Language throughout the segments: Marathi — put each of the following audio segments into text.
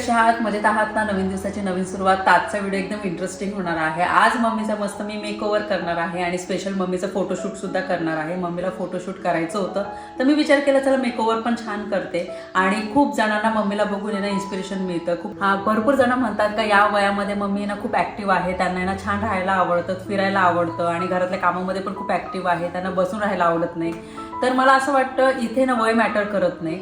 नमस्कार कशा आहात? मजेत आहात ना? नवीन दिवसाची नवीन सुरुवात. आजचा व्हिडिओ एकदम इंटरेस्टिंग होणार आहे. आज मम्मीचा मस्त मी मेकओव्हर करणार आहे आणि स्पेशल मम्मीचं फोटोशूट सुद्धा करणार आहे. मम्मीला फोटोशूट करायचं होतं. तर मी विचार केला चला मेकओव्हर पण छान करते. आणि खूप जणांना मम्मीला बघून येणं इन्स्पिरेशन मिळतं. खूप हा भरपूर जण म्हणतात का या वयामध्ये मम्मी ना खूप ऍक्टिव्ह आहे. त्यांना ना छान राहायला आवडतं फिरायला आवडतं. आणि घरातल्या कामामध्ये पण खूप ऍक्टिव्ह आहे. त्यांना बसून राहायला आवडत नाही. तर मला असं वाटतं इथे ना वय मॅटर करत नाही.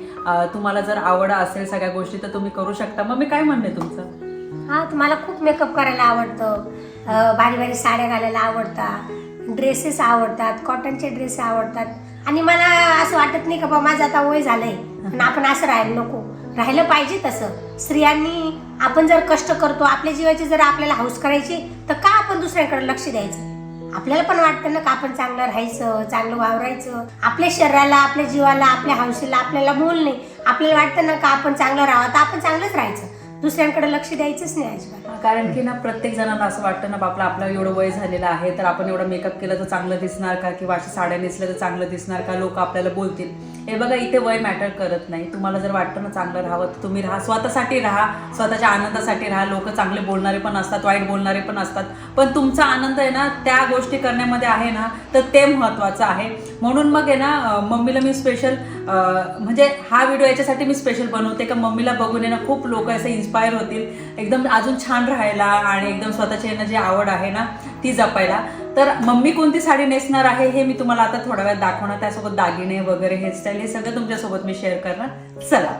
तुम्हाला जर आवड असेल सगळ्या गोष्टी तर तुम्ही करू शकता. मग मी काय म्हणणे तुमचं? हा तुम्हाला खूप मेकअप करायला आवडतं. बारी भारी भारी साड्या घालायला आवडतात. ड्रेसेस आवडतात. कॉटनचे ड्रेस आवडतात. आणि मला असं वाटत नाही का बा माझं आता वय झालंय. पण आपण असं राहायला नको. राहिलं पाहिजे तसं. स्त्रियांनी आपण जर कष्ट करतो आपल्या जीवाची जर आपल्याला हौस करायची तर का आपण दुसऱ्याकडे लक्ष द्यायचं? आपल्याला पण वाटतं ना का आपण चांगलं राहायचं चांगलं वावरायचं? आपल्या शरीराला आपल्या जीवाला आपल्या हौशीला आपल्याला मोल नाही. आपल्याला वाटतं ना का आपण चांगलं राहावं? तर आपण चांगलंच राहायचं. दुसऱ्यांकडे लक्ष द्यायचंच नाही अजिबात. कारण की ना प्रत्येक जणांना असं वाटतं ना बापला आपलं एवढं वय झालेलं आहे तर आपण एवढं मेकअप केलं तर चांगलं दिसणार का? किंवा अशा साड्या नेसल्या तर चांगलं दिसणार का? लोक आपल्याला बोलतील. हे बघा इथे वय मॅटर करत नाही. तुम्हाला जर वाटतं ना चांगलं राहावं तर तुम्ही राहा. स्वतःसाठी राहा स्वतःच्या आनंदासाठी राहा. लोक चांगले बोलणारे पण असतात वाईट बोलणारे पण असतात. पण तुमचा आनंद आहे ना त्या गोष्टी करण्यामध्ये आहे ना तर ते महत्त्वाचं आहे. म्हणून मग आहे ना मम्मीला मी स्पेशल म्हणजे हा व्हिडिओ याच्यासाठी मी स्पेशल बनवते का मम्मीला बघून आहे ना खूप लोक असे इन्स्पायर होतील. एकदम अजून छान राहायला आणि एकदम स्वतःची ना जी आवड आहे ना ती जपायला. तर मम्मी कोणती साडी नेसणार आहे हे मी तुम्हाला आता थोड्या वेळात दाखवणार. त्यासोबत दागिने वगैरे हेअरस्टाईल हे सगळं तुमच्यासोबत मी शेअर करणार. चला.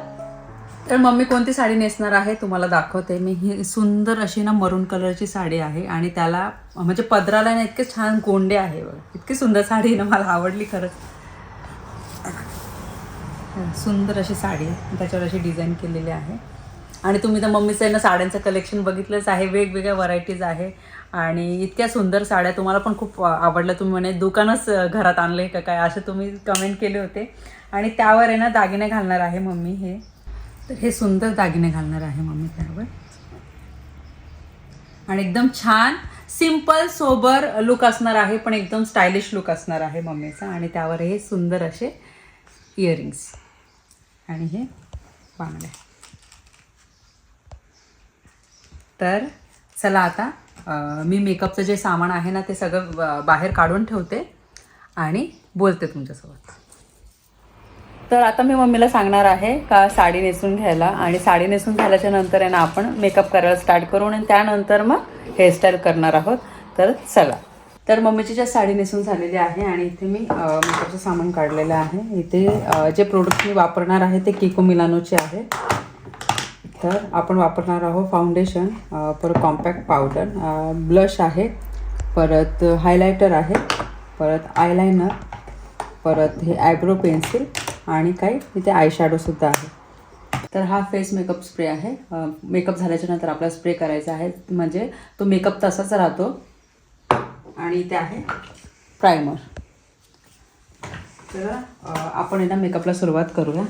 तर मम्मी कोणती साडी नेसणार आहे तुम्हाला दाखवते. मी ही सुंदर अशी ना मरून कलरची साडी आहे आणि त्याला म्हणजे पदराला ना इतके छान गोंडे आहे बघा. इतकी सुंदर साडी ना मला आवडली खरंच. सुंदर अशी साडी आहे. त्याच्यावर अशी डिझाईन केलेली आहे. आणि तुम्ही तर मम्मीचं आहे ना साड्यांचं कलेक्शन बघितलंच आहे वेगवेगळ्या व्हरायटीज आहे. आणि इतक्या सुंदर साड्या तुम्हाला पण खूप आवडल्या. तुम्ही म्हणे दुकानच घरात आणलं आहे का काय? असे तुम्ही कमेंट केले होते. आणि त्यावर आहे ना दागिने घालणार आहे मम्मी हे. तर हे सुंदर दागिने घालणार आहे मम्मी त्यावर. आणि एकदम छान सिंपल सोबर लुक असणार आहे पण एकदम स्टायलिश लुक असणार आहे मम्मीचा. आणि त्यावर हे सुंदर असे इयरिंग्स आणि हे बांगड्या. तर चला आता मी मेकअपचं जे सामान आहे ना ते सगळं बाहेर काढून ठेवते आणि बोलते तुमच्यासोबत. तर आता मी मम्मीला सांगणार आहे का साडी नेसून घ्यायला आणि साडी नेसून झाल्याच्यानंतर आहे ना आपण मेकअप करायला स्टार्ट करू आणि त्यानंतर मग हेअरस्टाईल करणार आहोत. तर चला. तर मम्मीची ज्या साडी नेसून झालेली आहे आणि इथे मी मेकअपचं सामान काढलेलं आहे. इथे जे प्रोडक्ट मी वापरणार आहे ते किको मिलानोचे आहे. तर आपण वापरणार आहोत फाउंडेशन परत कॉम्पॅक्ट पावडर ब्लश आहे परत हायलायटर आहे परत आयलायनर परत हे आयब्रो पेन्सिल आणि काही इथे आय शॅडोसुद्धा आहे. तर हा फेस मेकअप स्प्रे आहे. मेकअप झाल्याच्यानंतर आपला स्प्रे करायचा आहे. म्हणजे तो मेकअप तसाच राहतो. आणि इथे आहे प्रायमर तर आपण एकदा मेकअपला सुरुवात करूया.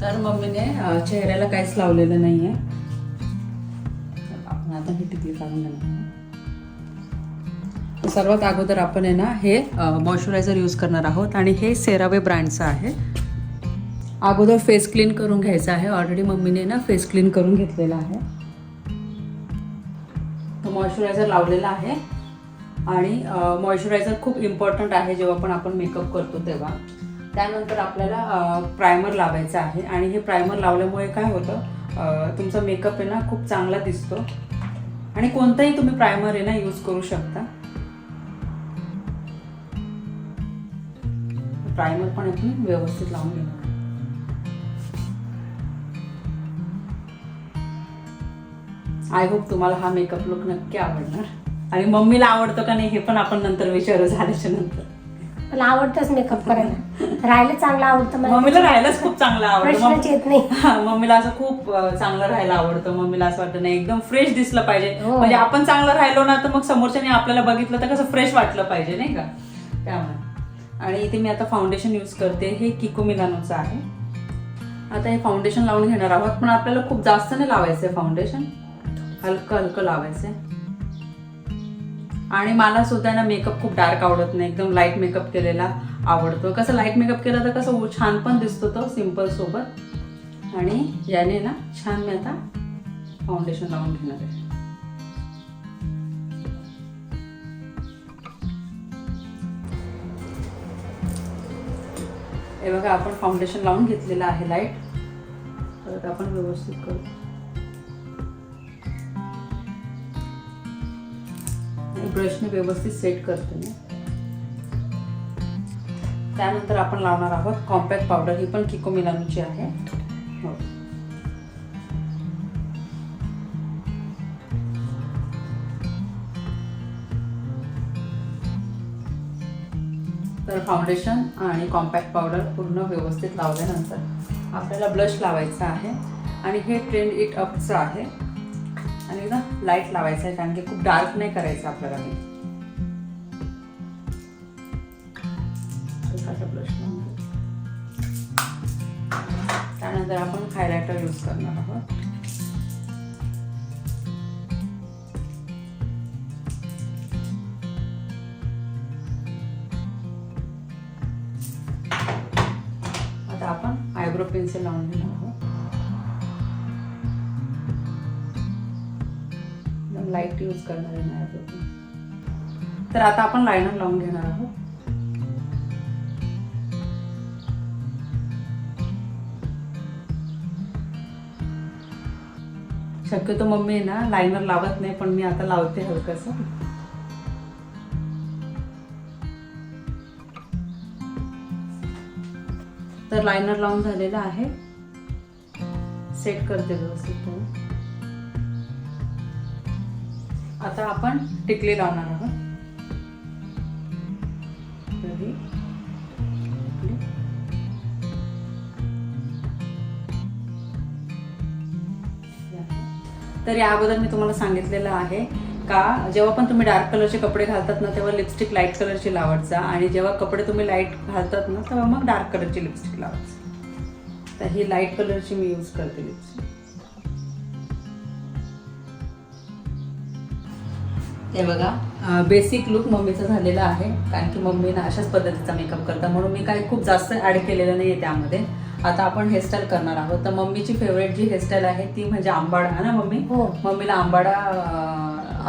तर मम्मीने चेहऱ्याला काहीच लावलेलं नाही आहे आपण आता ही टिकली काढून देणार सर्वात अगोदर आपण आहे ना हे मॉइश्चरायझर यूज करणार आहोत आणि हे सेरावे ब्रँडचं आहे. अगोदर फेस क्लीन करून घ्यायचं आहे. ऑलरेडी मम्मीने ना फेस क्लीन करून घेतलेला आहे. तो मॉइश्चरायझर लावलेला आहे. आणि मॉइश्चरायझर खूप इम्पॉर्टंट आहे जेव्हा पण आपण मेकअप करतो तेव्हा. त्यानंतर आपल्याला प्रायमर लावायचा आहे. आणि हे प्रायमर लावल्यामुळे काय होतं तुमचा मेकअप आहे ना खूप चांगला दिसतो. आणि कोणताही तुम्ही प्रायमर आहे ना यूज करू शकता. प्रायमर पण आपण व्यवस्थित लावून घेणार आय होप तुम्हाला हा मेकअप लुक नक्की आवडणार. आणि मम्मीला आवडतो का नाही हे पण आपण नंतर विचारू झाल्याच्यानंतर. मला आवडतंच मेकअप करायला. राहायला चांगलं आवडतं मला. मम्मीला राहायलाच खूप चांगलं आवडतं. प्रश्नच येत नाही. हा, मम्मीला असं खूप अ, चांगलं राहायला आवडतं. मम्मीला असं वाटतं नाही एकदम फ्रेश दिसलं पाहिजे. हो. म्हणजे आपण चांगलं राहिलो ना तर मग समोरच्याने आपल्याला बघितलं तर कसं फ्रेश वाटलं पाहिजे नाही का? त्यामुळे. आणि इथे मी आता फाउंडेशन यूज करते. हे किको मिलानोचं आहे. आता हे फाउंडेशन लावून घेणार आहोत. पण आपल्याला खूप जास्त नाही लावायचं आहे फाउंडेशन हलकं हलकं लावायचं आहे आणि मला सुद्धा ना मेकअप खूप डार्क आवडत नाही. एकदम लाइट मेकअप केलेला आवडतो. कसं लाइट मेकअप केला तर कसं छान पण दिसतो तो सिंपल सोबत. आणि याने ना छान मी आता फाउंडेशन लावून घेणार आहे. हे बघा आपण फाउंडेशन लावून घेतलेलं आहे लाइट परत आपण व्यवस्थित करू. ब्रशने व्यवस्थित सेट करते मी. त्यानंतर आपण लावणार आहोत कॉम्पॅक्ट पावडर. ही पण किको मिलानूची आहे. हो. तर फाउंडेशन आणि कॉम्पॅक्ट पावडर पूर्ण व्यवस्थित लावल्यानंतर आपल्याला ब्लश लावायचा आहे. आणि हे ट्रेंड इट अपचं आहे. आणि एकदा लाइट लावायचं आहे कारण की खूप डार्क नाही करायचं आपल्याला मी त्यानंतर आपण हायलायटर यूज करणार आहोत. आता आपण आयब्रो पेन्सिल लावून घेणार लाइट यूज करणार आहे आयब्रो तर आता आपण लायनर लावून घेणार आहोत. शक्यतो मम्मी ना लायनर लावत नाही पण मी आता लावते हलकस. तर लायनर लावून झालेला आहे. सेट करते व्यवस्थित आता आपण टिकली लावणार आहोत. तर. या अगोदर मी तुम्हाला सांगितलेलं आहे का जेव्हा पण तुम्ही डार्क कलरचे कपडे घालतात ना तेव्हा लिपस्टिक लाइट कलरची लावायचा आणि जेव्हा कपडे तुम्ही लाइट घालतात ना तेव्हा मग डार्क कलरची लिपस्टिक लावायची. तर ही लाइट कलरची मी यूज करते लिपस्टिक हे बघा. बेसिक लुक मम्मीचा झालेला आहे. कारण की मम्मी ना अशाच पद्धतीचा मेकअप करतात. म्हणून मी काही खूप जास्त ॲड केलेलं नाही आहे त्यामध्ये. आता आपण हेअरस्टाईल करणार आहोत. तर मम्मीची फेवरेट जी हेअरस्टाईल आहे ती म्हणजे आंबाडा. है ना मम्मी? हो. मम्मीला आंबाडा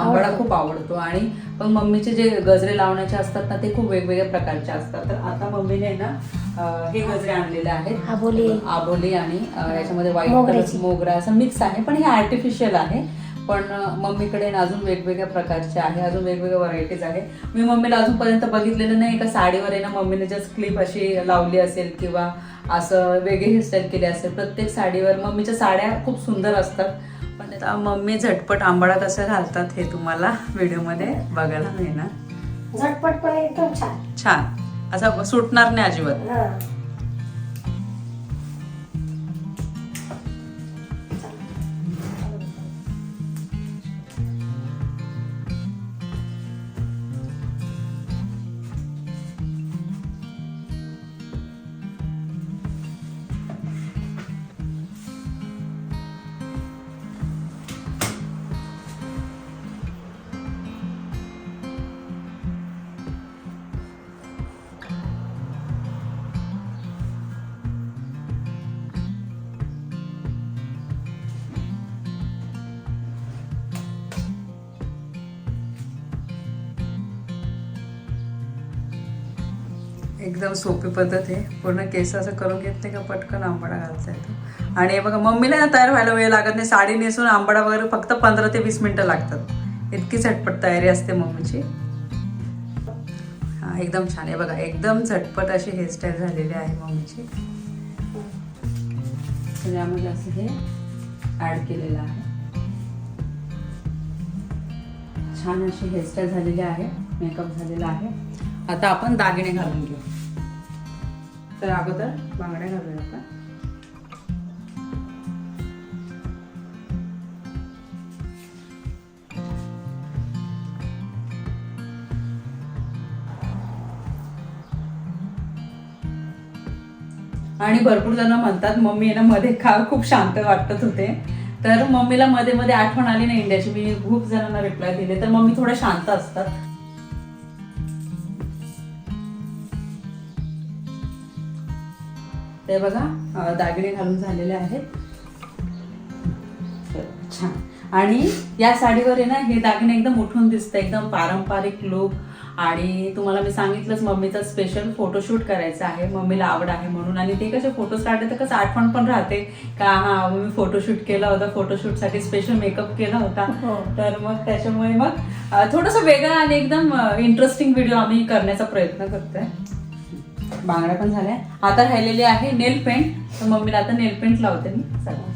आंबाडा खूप आवडतो. आणि पण मम्मीचे जे गजरे लावण्याचे असतात ना ते खूप वेगवेगळ्या प्रकारचे असतात. तर आता मम्मीने ना हे गजरे आणलेले आहेत. आबोली. आबोली आणि याच्यामध्ये व्हाईट मोगरा असं मिक्स आहे. पण हे आर्टिफिशियल आहे. पण मम्मीकडे अजून वेगवेगळ्या प्रकारचे आहे अजून वेगवेगळ्या व्हरायटीज आहे. मी मम्मीला अजूनपर्यंत बघितलेलं नाही का साडीवर आहे ना मम्मीने जस्ट क्लिप अशी लावली असेल किंवा असं वेगळी हेअरस्टाईल केली असेल. प्रत्येक साडीवर मम्मीच्या साड्या खूप सुंदर असतात. पण आता मम्मी झटपट आंबाडा कसं घालतात हे तुम्हाला व्हिडिओमध्ये बघायला मिळणार. झटपट पण एकदम छान. छान. असं सुटणार नाही अजिबात. एकदम सोपी पद्धत आहे. पूर्ण केस असं करून घेत नाही का पटकन आंबाडा घालता येतो. आणि बघा मम्मीला ना तयार व्हायला वेळ लागत नाही. साडी नेसून आंबाडा वगैरे फक्त पंधरा ते वीस मिनटं लागतात. इतकी झटपट तयारी असते मम्मीची. हा एकदम छान. आहे बघा एकदम झटपट अशी हेअरस्टाईल झालेली आहे मम्मीची. त्यामध्ये असं हे ॲड केलेलं आहे. छान अशी हेअरस्टाईल झालेली आहे. मेकअप झालेला आहे. आता आपण दागिने घालून घेऊ. तर अगोदर बांगड्या घालूया आपण. आणि भरपूर जण म्हणतात मम्मी ना मध्ये खा खूप शांत वाटत होते तर मम्मीला मध्ये मध्ये आठवण आली ना इंडियाची मी खूप जणांना रिप्लाय दिले. तर मम्मी थोड्या शांत असतात. ते बघा दागिने घालून झालेले आहेत. छान. आणि या साडीवर आहे ना हे दागिने एकदम उठून दिसतं एकदम पारंपरिक लुक आणि तुम्हाला मी सांगितलंच मम्मीचा स्पेशल फोटोशूट करायचा आहे. मम्मीला आवड आहे म्हणून. आणि ते कसे फोटोज काढले तर कसं आठवण पण राहते. का हा मी फोटोशूट केला होता फोटोशूटसाठी स्पेशल मेकअप केला होता. हो. तर मग त्याच्यामुळे मग थोडंसं वेगळं आणि एकदम इंटरेस्टिंग व्हिडिओ आम्ही करण्याचा प्रयत्न करतोय. बांगड्या पण झाल्या. आता राहिलेली आहे नेल पेंट. तर मम्मीला आता नेल पेंट लावते मी. चला.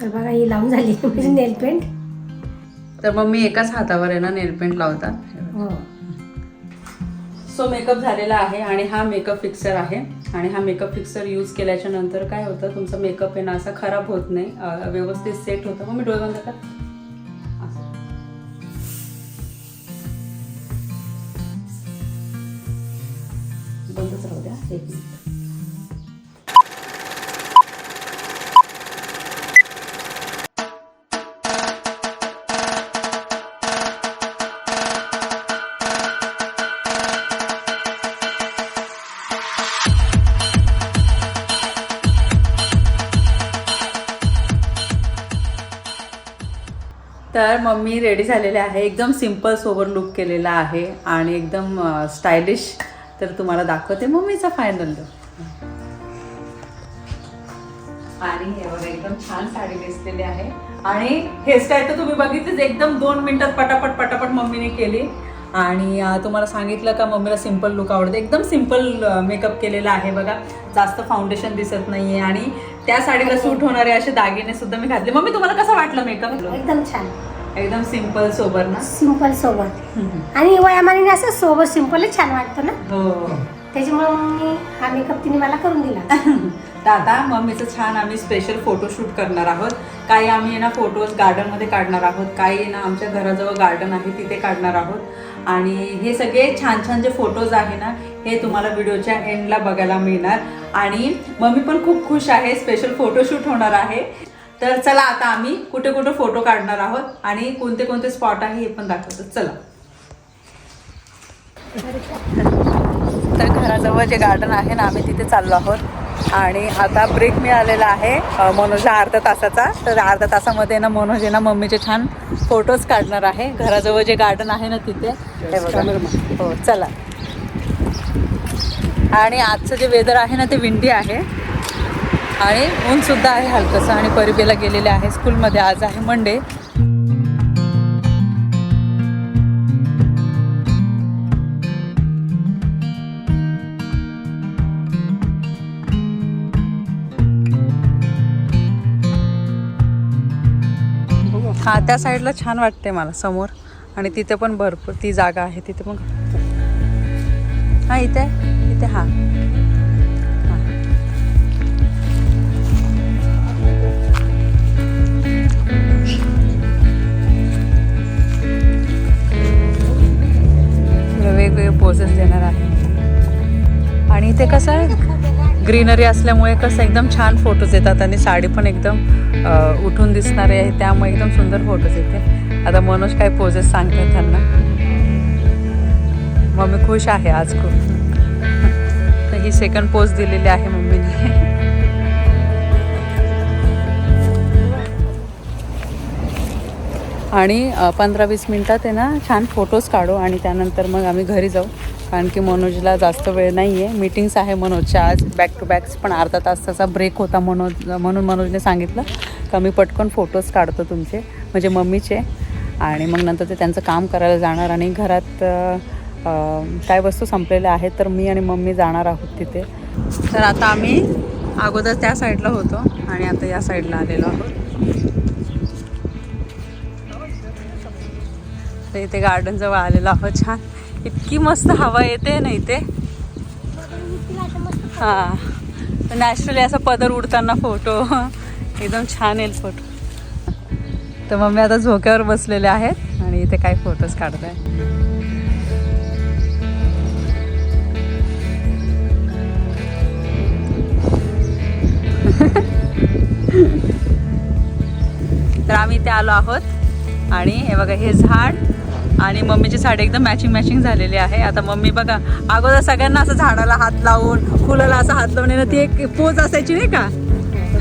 तर बघा ही लावून झाली म्हणजे नेल पेंट. तर मम्मी एकाच हातावर आहे ना नेल पेंट लावतात. हो. सो मेकअप झालेला आहे आणि हा मेकअप फिक्सर आहे. आणि हा मेकअप फिक्सर यूज केल्याच्यानंतर काय होतं? तुमचा मेकअप आहे ना असा खराब होत नाही. व्यवस्थित सेट होतं. मग मी डोळे बंद कर. बंदच तर मम्मी रेडी झालेले आहे. एकदम सिंपल सोबर लुक केलेला आहे आणि एकदम स्टायलिश तर तुम्हाला दाखवते. मम्मीचा फायनल लुक आणि हे बघा एकदम छान साडी नेसलेली आहे. आणि हेअरस्टाईल तर तुम्ही बघितलीच एकदम दोन मिनिटात पटापट पटापट मम्मीने केली. आणि तुम्हाला सांगितलं का मम्मीला सिंपल लुक आवडते. एकदम सिंपल मेकअप केलेला आहे बघा. जास्त फाउंडेशन दिसत नाहीये. आणि त्या साडीला सूट होणारे असे दागिने सुद्धा मी घातले. मम्मी तुम्हाला कसं वाटलं मेकअप एकदम छान. एकदम सिंपल सोबर ना? सिंपल सोबत आणि वयामाने असं सोबत सिंपलच छान वाटतं ना? हो. त्याच्यामुळे मी हा मेकअप तिने मला करून दिला. तर आता मम्मीचं छान आम्ही स्पेशल फोटोशूट करणार आहोत. काही आम्ही ना फोटोज गार्डनमध्ये काढणार आहोत. काही ना आमच्या घराजवळ गार्डन आहे तिथे काढणार आहोत. आणि हे सगळे छान छान जे फोटोज आहे ना हे तुम्हाला व्हिडिओच्या एंडला बघायला मिळणार. आणि मम्मी पण खूप खुश आहे स्पेशल फोटोशूट होणार आहे. तर चला आता आम्ही कुठे कुठे फोटो काढणार आहोत आणि कोणते कोणते स्पॉट आहे हे पण दाखवतो. चला. तर घराजवळ जे गार्डन आहे ना आम्ही तिथे चाललो आहोत. आणि आता ब्रेक मिळालेला आहे अ, मनोजला अर्धा तासाचा. तर अर्धा तासामध्ये ना मनोज आहे ना मम्मीचे छान फोटोज काढणार आहे. घराजवळ जे गार्डन आहे ना तिथे. हो चला. आणि आजचं जे वेदर आहे ना ते विंडी आहे. आणि ऊन सुद्धा आहे हलकंसं आणि परिबेला गेलेले आहे. स्कूलमध्ये आज आहे मंडे हा त्या साईडला छान वाटते मला समोर. आणि तिथे पण भरपूर ती जागा आहे तिथे पण. हा इथे. ग्रीनरी असल्यामुळे कसं एकदम छान फोटोज येतात आणि साडी पण एकदम उठून दिसणारी आहे त्यामुळे एकदम सुंदर फोटोज येते. आता मनोज काय पोजेस सांगतात त्यांना. मम्मी खुश आहे आज खूप. तर ही सेकंड पोज दिलेली आहे मम्मीने. आणि पंधरा वीस मिनटात आहे ना छान फोटोज काढू आणि त्यानंतर मग आम्ही घरी जाऊ. कारण की मनोजला जास्त वेळ नाही आहे मीटिंग्स आहे मनोजच्या आज. बॅक टू बॅक्स पण अर्धा तासाचा ब्रेक होता मनोज म्हणून मनोजने सांगितलं का मी पटकन फोटोज काढतो तुमचे म्हणजे मम्मीचे. आणि मग नंतर ते त्यांचं काम करायला जाणार आणि घरात काय वस्तू संपलेल्या आहेत तर मी आणि मम्मी जाणार आहोत तिथे. तर आता आम्ही अगोदर त्या साईडला होतो आणि आता या साईडला आलेलो आहोत. तर इथे गार्डनजवळ आलेलो आहोत छान. इतकी मस्त हवा येते ना इथे. हां. नॅचरली असा पदर उडताना फोटो एकदम छान येईल फोटो तर मम्मी आता झोक्यावर बसलेले आहेत आणि इथे काही फोटोज काढत आहे तर आम्ही इथे आलो आहोत आणि हे बघा हे झाड आणि मम्मीची साडी एकदम मॅचिंग मॅचिंग झालेली आहे. आता मम्मी बघा अगोदर सगळ्यांना असं झाडाला हात लावून फुलाला असं हात लावून येणं ती एक पोज असायची नाही का?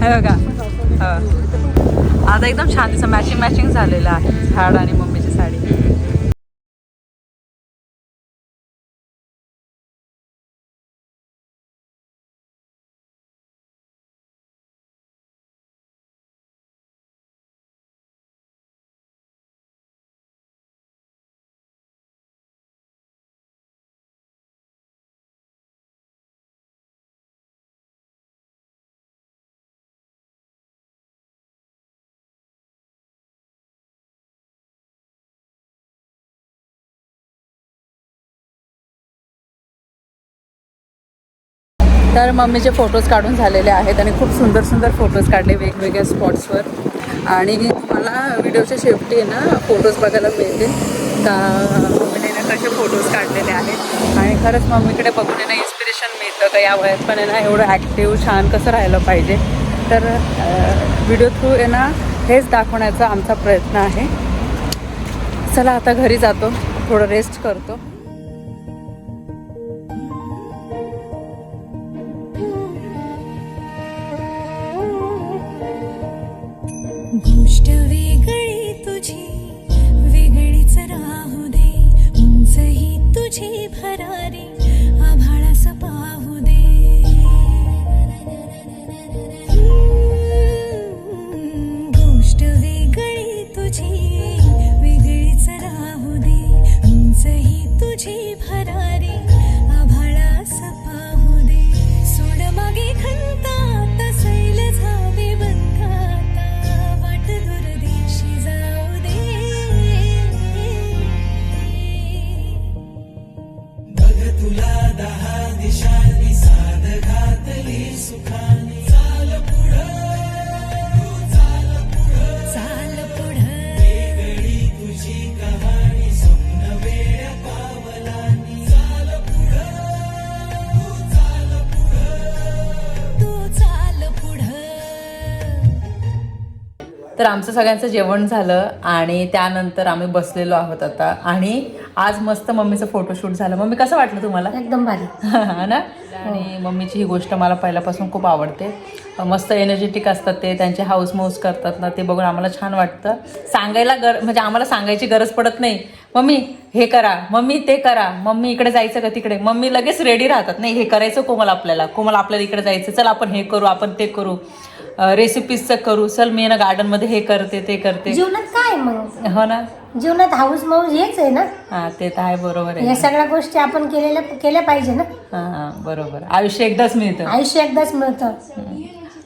हे बघा. हो. आता एकदम छान दिसं मॅचिंग मॅचिंग झालेलं आहे झाड आणि मम्मीची साडी. तर मम्मीचे फोटोज काढून झालेले आहेत आणि खूप सुंदर सुंदर फोटोज काढले वेगवेगळ्या स्पॉट्सवर आणि तुम्हाला व्हिडिओच्या शेवटी आहे ना फोटोज बघायला मिळतील. का मम्मीने कसे फोटोज काढलेले आहेत. आणि खरंच मम्मीकडे बघून आहे ना इन्स्पिरेशन मिळतं का? या वयात पण आहे ना एवढं ॲक्टिव्ह छान कसं राहिलं पाहिजे. तर व्हिडिओ थ्रू आहे ना हेच दाखवण्याचा आमचा प्रयत्न आहे. चला आता घरी जातो थोडं रेस्ट करतो. आमचं सगळ्यांचं जेवण झालं आणि त्यानंतर आम्ही बसलेलो आहोत आता. आणि आज मस्त मम्मीचं फोटोशूट झालं. मम्मी कसं वाटलं तुम्हाला? एकदम भारी. हा ना? आणि मम्मीची ही गोष्ट मला पहिल्यापासून खूप आवडते. मस्त एनर्जेटिक असतात ते त्यांचे हाऊस माऊस करतात ना ते बघून आम्हाला छान वाटतं. सांगायला गर म्हणजे आम्हाला सांगायची गरज पडत नाही. मम्मी हे करा. मम्मी ते करा. मम्मी इकडे जायचं का तिकडे? मम्मी लगेच रेडी राहतात. नाही हे करायचं कोमल आपल्याला. कोमल आपल्याला इकडे जायचं. चल आपण हे करू आपण ते करू. रेसिपीजचं करू. चल मी ना गार्डनमध्ये हे करते ते करते. जीवनात काय मग? हो ना. जीवनात हाऊस मौज हेच आहे ना? हा ते तर आहे बरोबर या आहे सगळ्या गोष्टी आपण केलेल्या केल्या पाहिजे ना? हा हा बरोबर. आयुष्य एकदाच मिळतं. आयुष्य एकदाच मिळतं.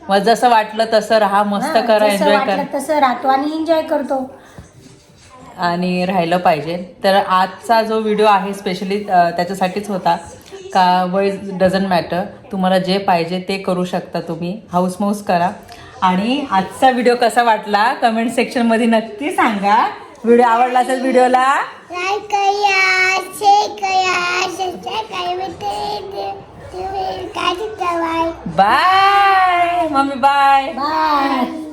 मग जसं वाटलं तसं राहा मस्त हा, करा जसं एन्जॉय वाटलं करा. तसं राहतो आणि एन्जॉय करतो. आणि राहिलं पाहिजे. तर आजचा जो व्हिडिओ आहे स्पेशली त्याच्यासाठीच होता. का वय डझंट मॅटर तुम्हाला जे पाहिजे ते करू शकता तुम्ही. हाऊस माऊस करा. आणि आजचा व्हिडिओ कसा वाटला? कमेंट सेक्शनमध्ये नक्की सांगा. व्हिडिओ आवडला असेल व्हिडिओला बाय मम्मी बाय बाय